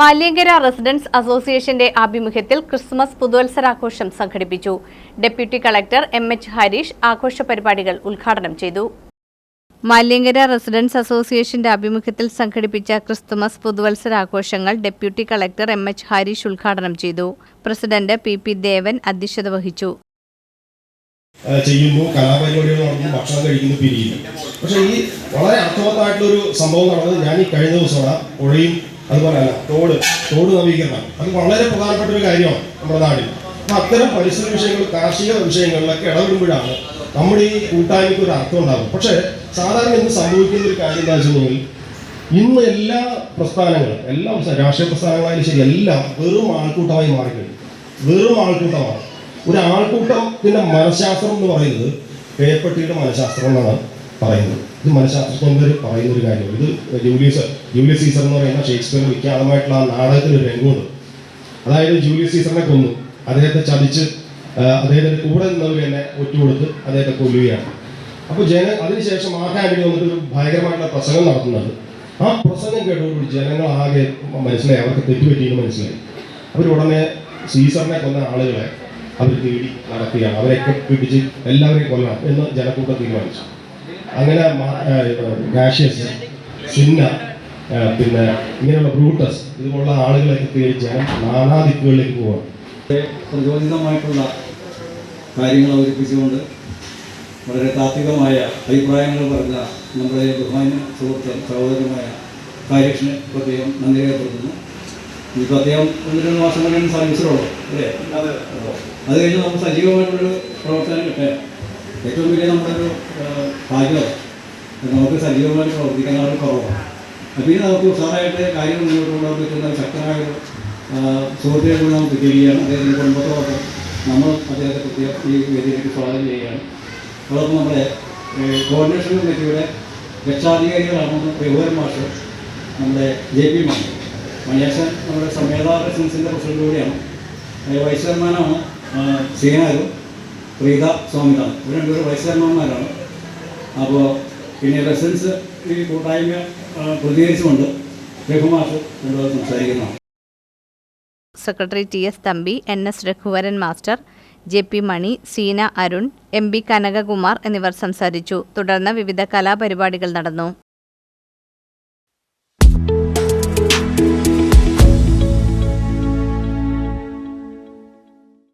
Maliankara residents അസോസിയേഷന്റെ ആഭിമുഖ്യത്തിൽ Christmas പുതുവത്സരാഘോഷം സംഘടിപ്പിച്ചു. Deputy collector M H Harish ആഘോഷ പരിപാടികൾ ഉദ്ഘാടനം ചെയ്തു. മാലിയങ്കര റെസിഡൻസ് അസോസിയേഷന്റെ ആഭിമുഖ്യത്തിൽ സംഘടിപ്പിച്ച Christmas പുതുവത്സരാഘോഷങ്ങൾ deputy collector M H Harish ഉദ്ഘാടനം ചെയ്തു. പ്രസിഡന്റ് പി പി ദേവൻ അധ്യക്ഷത വഹിച്ചു. ചെയ്യുമ്പോൾ കലാപരിപാടികൾ നടത്തുന്നു ഭക്ഷണം കഴിക്കുന്നു പിരിയുന്നു. പക്ഷേ ഈ വളരെ അർത്ഥവത്തായിട്ടുള്ളൊരു സംഭവം നടന്നത് ഞാൻ ഈ കഴിഞ്ഞ ദിവസമാണ്. പുഴയും അതുപോലെ തോട് തോട് നവീകരണം. അത് വളരെ പ്രധാനപ്പെട്ട ഒരു കാര്യമാണ് നമ്മുടെ നാടിൽ അപ്പം അത്തരം പരിസര വിഷയങ്ങൾ കാർഷിക വിഷയങ്ങളിലൊക്കെ ഇടപെടുമ്പോഴാണ് നമ്മുടെ ഈ കൂട്ടായ്മയ്ക്ക് ഒരു അർത്ഥം ഉണ്ടാകും പക്ഷേ സാധാരണ ഇന്ന് സംഭവിക്കുന്ന ഒരു കാര്യം എന്താ വെച്ചിട്ടുണ്ടെങ്കിൽ ഇന്ന് എല്ലാ പ്രസ്ഥാനങ്ങളും എല്ലാ രാഷ്ട്രീയ പ്രസ്ഥാനങ്ങളായാലും ശരി എല്ലാം വെറും ആൾക്കൂട്ടമായി മാറിക്കഴിഞ്ഞു. വെറും ആൾക്കൂട്ടമാണ്. ഒരു ആൾക്കൂട്ടത്തിന്റെ മനഃശാസ്ത്രം എന്ന് പറയുന്നത് പേപ്പട്ടിയുടെ മനഃശാസ്ത്രം എന്നാണ്. പറയുന്നത് ഇത് മനഃശാസ്ത്രജ്ഞന്മാർ പറയുന്ന ഒരു കാര്യം ഇത് ജൂലിയസ് ജൂലിയസ് സീസർ എന്ന് പറയുന്ന ഷേക്സ്പിയർ വിഖ്യാതമായിട്ടുള്ള ആ നാടകത്തിൽ ഒരു രംഗമുണ്ട്. അതായത് ജൂലിയസ് സീസറിനെ കൊന്നു. അദ്ദേഹത്തെ ചതിച്ച് അദ്ദേഹത്തിന്റെ കൂടെ നിന്നവർ തന്നെ ഒറ്റുകൊടുത്ത് അദ്ദേഹത്തെ കൊല്ലുകയാണ്. അപ്പോൾ ജന അതിനുശേഷം ആന്റണി വന്നിട്ട് ഒരു ഭയങ്കരമായിട്ടുള്ള പ്രസംഗം നടത്തുന്നുണ്ട്. ആ പ്രസംഗം കേട്ടുകൊണ്ട് ജനങ്ങൾ ആകെ മനസ്സിലായി. അവർക്ക് തെറ്റുപറ്റിയെന്ന് മനസ്സിലായി. അവർ ഉടനെ സീസറിനെ കൊന്ന ആളുകളെ അവർ തേടി നടത്തുകയാണ് അവരെയൊക്കെ പിടിച്ച് എല്ലാവരെയും കൊല്ലണം എന്ന് ജനക്കൂട്ടം തീരുമാനിച്ചു. അങ്ങനെ ഗാഷ്യസ് സിന്ന പിന്നെ ഇങ്ങനെയുള്ള ബ്രൂട്ടസ് ഇതുപോലുള്ള ആളുകളൊക്കെ തേടി ജനം ദിക്കുകളിലേക്ക് പോവാം പ്രചോദിതമായിട്ടുള്ള കാര്യങ്ങൾ അവതരിപ്പിച്ചുകൊണ്ട് വളരെ താത്വികമായ അഭിപ്രായങ്ങൾ പറഞ്ഞ നമ്മുടെ ബഹുമാന്യ സുഹൃത്ത് സഹോദരമായ കാര്യക്ഷന് പ്രത്യേകം നന്ദി രേഖപ്പെടുത്തുന്നു. ഈ അദ്ദേഹം ഒന്ന് രണ്ട് മാസം കൊണ്ട് സർവീസിലുള്ളൂ അല്ലേ? അത് കഴിഞ്ഞ് നമുക്ക് സജീവമായിട്ടുള്ളൊരു പ്രവർത്തനം കിട്ടാൻ ഏറ്റവും വലിയ നമ്മുടെ ഒരു ഭാഗ്യം നമുക്ക് സജീവമായി പ്രവർത്തിക്കാൻ വളരെ കുറവാണ്. അപ്പോൾ നമുക്ക് ഉഷാറായിട്ട് കാര്യങ്ങൾ മുന്നോട്ട് കൊണ്ടുപോകാൻ പറ്റുന്ന ശക്തമായ ഒരു സുഹൃത്തിനെ കൂടി നമുക്ക് ചെയ്യുകയാണ് അദ്ദേഹത്തിന്റെ കുടുംബത്തോടൊപ്പം നമ്മൾ അദ്ദേഹത്തെ പ്രത്യേക ഈ വേദിയിലേക്ക് സ്വാഗതം ചെയ്യുകയാണ്. അതോടൊപ്പം നമ്മുടെ കോർഡിനേഷൻ കമ്മിറ്റിയുടെ രക്ഷാധികാരികളാണെന്ന് രഘുവരൻ മാഷ് നമ്മുടെ ജെ പി മാഷ്. മണിയാശൻ നമ്മുടെ സമേത റെസിഡൻസിന്റെ പ്രസിഡന്റ് കൂടിയാണ്. വൈസ് ചെയർമാനാണ് സീനാരും പ്രീത സ്വാമിതാണ്. ഇവർ രണ്ടുപേരും വൈസ് ചെയർമാന്മാരാണ് അപ്പോൾ പിന്നെ റെസിഡൻസ് ഈ കൂട്ടായ്മ പ്രതികരിച്ചുകൊണ്ട് രഘുമാഷ് രണ്ടുപേരും സംസാരിക്കുന്നതാണ്. Secretary T S Thampi N S Raghuvaran master J P Mani Seena Arun M B Kanakakumar എന്നിവർ സംസാരിച്ചു. തുടർന്ന് വിവിധ കലാപരിപാടികൾ നടന്നു.